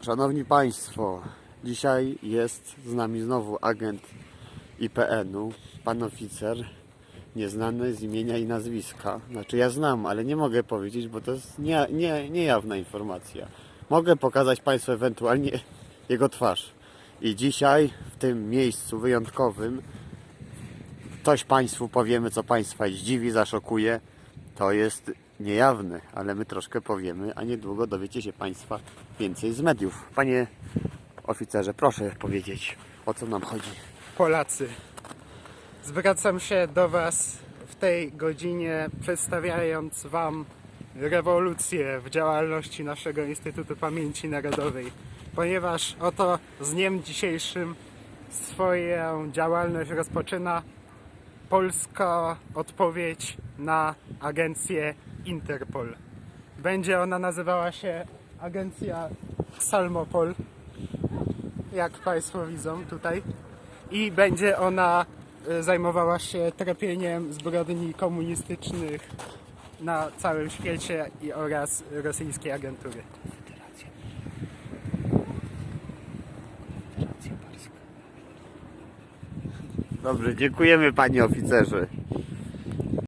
Szanowni Państwo, dzisiaj jest z nami znowu agent IPN-u, pan oficer, nieznany z imienia i nazwiska. Znaczy ja znam, ale nie mogę powiedzieć, bo to jest nie, nie, niejawna informacja. Mogę pokazać Państwu ewentualnie jego twarz. I dzisiaj w tym miejscu wyjątkowym coś Państwu powiemy, co Państwa zdziwi, zaszokuje. To jest niejawne, ale my troszkę powiemy, a niedługo dowiecie się Państwa więcej z mediów. Panie oficerze, proszę powiedzieć, o co nam chodzi. Polacy. Zwracam się do Was w tej godzinie, przedstawiając Wam rewolucję w działalności naszego Instytutu Pamięci Narodowej, ponieważ oto z dniem dzisiejszym swoją działalność rozpoczyna polska odpowiedź na agencję Interpol. Będzie ona nazywała się Agencja Salmopol, jak Państwo widzą tutaj i będzie ona y, zajmowała się tropieniem zbrodni komunistycznych na całym świecie oraz rosyjskiej agentury. Dobrze, dziękujemy Panie oficerze.